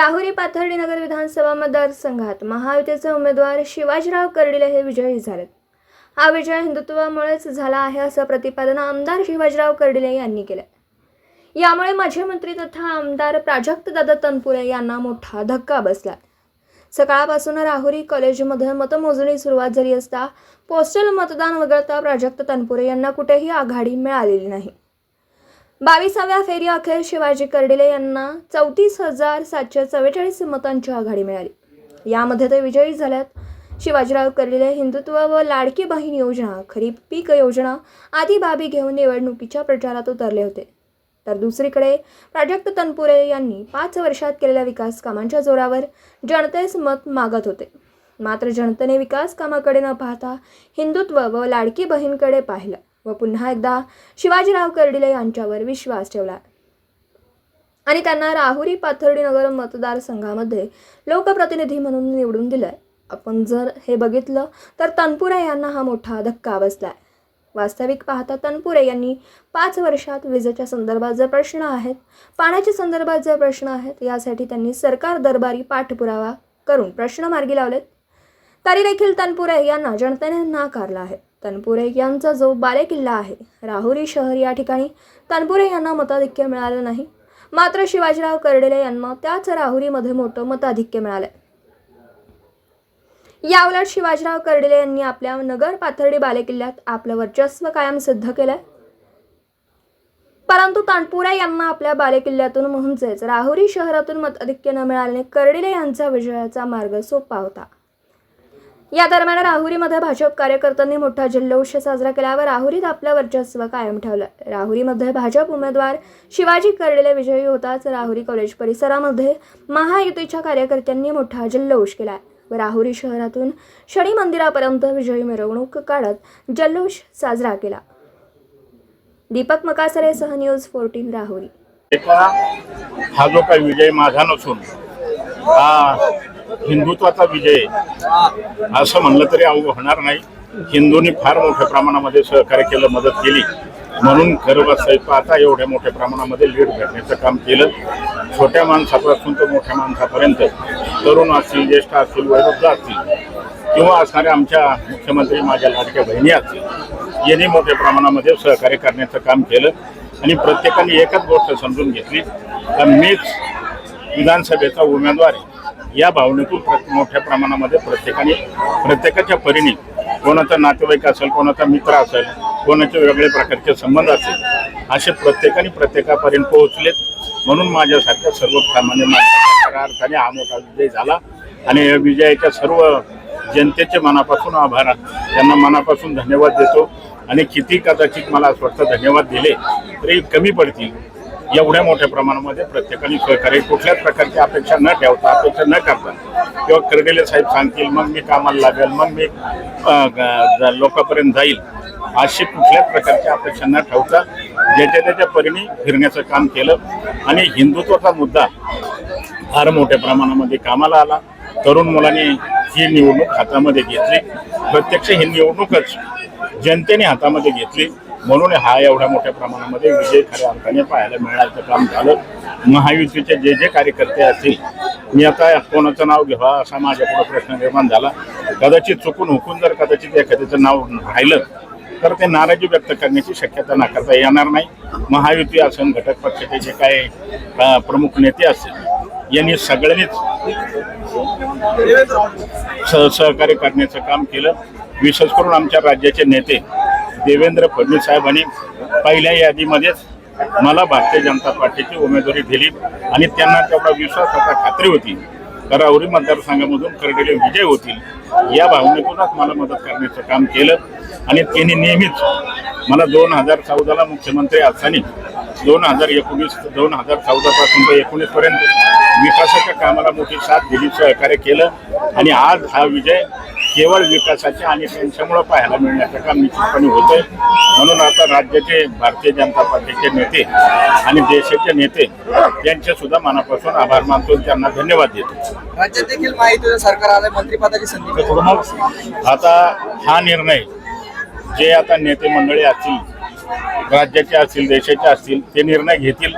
पाथर्डी नगर विधानसभा मतदारसंघात महायुतीचे उमेदवार शिवाजीराव कर्डिले हे विजयी झालेत. हा विजय हिंदुत्वामुळेच झाला आहे असं प्रतिपादन आमदार शिवाजीराव कर्डिले यांनी केलं यामुळे माजी मंत्री तथा आमदार प्राजक्तदादा तनपुरे यांना मोठा धक्का बसला. सकाळपासून राहुरी कॉलेजमध्ये मतमोजणी सुरुवात झाली असता पोस्टल मतदान वगळता प्राजक्त तनपुरे यांना कुठेही आघाडी मिळालेली नाही. बावीसाव्या फेरी अखेर शिवाजी कर्डिले यांना चौतीस हजार सातशे चव्वेचाळीस मतांची आघाडी मिळाली. यामध्ये ते विजयी झाल्यात. शिवाजीराव कर्डिले हिंदुत्व व लाडकी बहीण योजना खरीप पीक योजना आदी बाबी घेऊन निवडणुकीच्या प्रचारात उतरले होते. तर दुसरीकडे प्राजक्त तनपुरे यांनी पाच वर्षात केलेल्या विकास कामांच्या जोरावर जनतेस मत मागत होते. मात्र जनतेने विकास कामाकडे न पाहता हिंदुत्व व लाडकी बहीणकडे पाहिलं. व पुन्हा एकदा शिवाजीराव कर्डिले यांच्यावर विश्वास ठेवला. आणि त्यांना राहुरी पाथर्डीनगर मतदारसंघामध्ये लोकप्रतिनिधी म्हणून निवडून दिलंय. आपण जर हे बघितलं तर तनपुरे यांना हा मोठा धक्का बसलाय. वास्तविक पाहता तनपुरे यांनी पाच वर्षात विजेच्या संदर्भात जे प्रश्न आहेत पाण्याच्या संदर्भात जे प्रश्न आहेत यासाठी त्यांनी सरकार दरबारी पाठपुरावा करून प्रश्न मार्गी लावलेत. तरी देखील तनपुरे यांना जनतेने नाकारला आहे. तनपुरे यांचा जो बालेकिल्ला आहे राहुरी शहर या ठिकाणी तनपुरे यांना मताधिक्य मिळालं नाही. मात्र शिवाजीराव कर्डेले यांना त्याच राहुरीमध्ये मोठं मताधिक्य मिळालं याउलट शिवाजीराव कर्डेले यांनी आपल्या नगर पाथर्डी बालेकिल्ल्यात आपलं वर्चस्व कायम सिद्ध केलंय. परंतु तानपुरे यांना आपल्या बालेकिल्ल्यातून म्हणजेच राहुरी शहरातून मताधिक्य न मिळाल्याने कर्डिले यांचा विजयाचा मार्ग सोपा होता. या दरम्यान राहुरीमध्ये भाजप कार्यकर्त्यांनी मोठा जल्लोष साजरा केला व राहुरीत आपलं वर्चस्व कायम ठेवलं. राहुरीमध्ये भाजप उमेदवार शिवाजी कर्डेले विजयी होताच राहुरी कॉलेज परिसरामध्ये महायुतीच्या कार्यकर्त्यांनी मोठा जल्लोष केला व राहुरी शहरातून शनी मंदिरापर्यंत विजयी मिरवणूक काढत जल्लोष साजरा केला. दीपक मकासरे सह न्यूज फोर्टीन राहुरी. हा जो काही विजय माझा नसून हा हिंदुत्वाचा विजय असं म्हणलं तरी अवघड होणार नाही. हिंदूंनी फार मोठ्या प्रमाणामध्ये सहकार्य केलं मदत केली. म्हणून खरोबासाहेब आता एवढ्या मोठ्या प्रमाणामध्ये लीड करण्याचं काम केलं. छोट्या माणसापासून तर मोठ्या माणसापर्यंत तरुण असतील ज्येष्ठ असतील वयोवृद्ध असतील किंवा असणाऱ्या आमच्या मुख्यमंत्री माझ्या लाडक्या बहिणी असतील यांनी मोठ्या प्रमाणामध्ये सहकार्य करण्याचं काम केलं आणि प्रत्येकाने एकच गोष्ट समजून घेतली. तर मीच विधानसभेचा उमेदवार आहे. या भावनेतून प्र- मोठ्या प्रमाणामध्ये प्रत्येकाने प्रत्येकाच्या परीने कोणाचा नातेवाईक असेल कोणाचा मित्र असेल कोणाचे वेगळे प्रकारचे संबंध असेल असे प्रत्येकाने प्रत्येकापर्यंत पोहोचलेत म्हणून माझ्यासारख्या सर्व सामान्य अर्थाने हा मोठा विजय झाला. आणि या विजयाच्या सर्व जनतेचे मनापासून आभार त्यांना मनापासून धन्यवाद देतो. आणि किती कदाचित मला स्वतः धन्यवाद दिले तरी कमी पडतील. एवढ्या मोठ्या प्रमाणामध्ये प्रत्येकाने सहकार्य कुठल्याच प्रकारची अपेक्षा न ठेवता अपेक्षा न करता. किंवा कर्डिले साहेब सांगतील मग मी कामाला लागेल मग मी ग- लोकांपर्यंत जाईल. अशी कुठल्याच प्रकारची अपेक्षा न ठेवता ज्याच्या त्याच्या परीने फिरण्याचं काम केलं. आणि हिंदुत्वाचा मुद्दा फार मोठ्या प्रमाणामध्ये कामाला आला. तरुण मुलांनी ही निवडणूक हातामध्ये घेतली. प्रत्यक्ष ही निवडणूकच जनतेने हातामध्ये घेतली. म्हणून हा एवढ्या मोठ्या प्रमाणामध्ये विजय खऱ्या अर्थाने पाहायला मिळायचं काम झालं. महायुतीचे जे जे कार्यकर्ते असतील मी आता कोणाचं नाव घ्यावा असा माझ्याकडे प्रश्न निर्माण झाला. कदाचित चुकून हुकून जर कदाचित एखाद्याचं नाव राहिलं तर ते नाराजी व्यक्त करण्याची शक्यता नाकारता येणार नाही. महायुती असून घटक पक्षाचे जे काय प्रमुख नेते असतील यांनी सगळ्यांनीच सह सहकार्य करण्याचं काम केलं. विशेष करून आमच्या राज्याचे नेते देवेंद्र फडणवीस साहेबांनी पहिल्या यादीमध्येच मला भारतीय जनता पार्टीची उमेदवारी दिली आणि त्यांना तेवढा विश्वास होता खात्री होती. करावरी मतदारसंघामधून करडेले विजय होतील या भावनेतूनच मला मदत करण्याचं काम केलं. आणि त्यांनी नेहमीच मला दोन हजार चौदाला मुख्यमंत्री असताना दोन हजार एकोणीस दोन हजार चौदापासून ते एकोणीसपर्यंत विकासाच्या कामाला मोठी साथ दिली सहकार्य केलं. आणि आज हा विजय केवळ विकासाच्या आणि त्यांच्यामुळं पाहायला मिळण्याचं काम निश्चितपणे होतंय म्हणून आता राज्याचे भारतीय जनता पार्टीचे नेते आणि देशाचे नेते यांचे सुद्धा मनापासून आभार मानतो त्यांना धन्यवाद देतो राज्यात देखील माहिती सरकार आलंय मंत्रिपदाची संधी. मग आता हा निर्णय जे आता नेते मंडळी असतील राज्याचे असतील देशाचे असतील ते निर्णय घेतील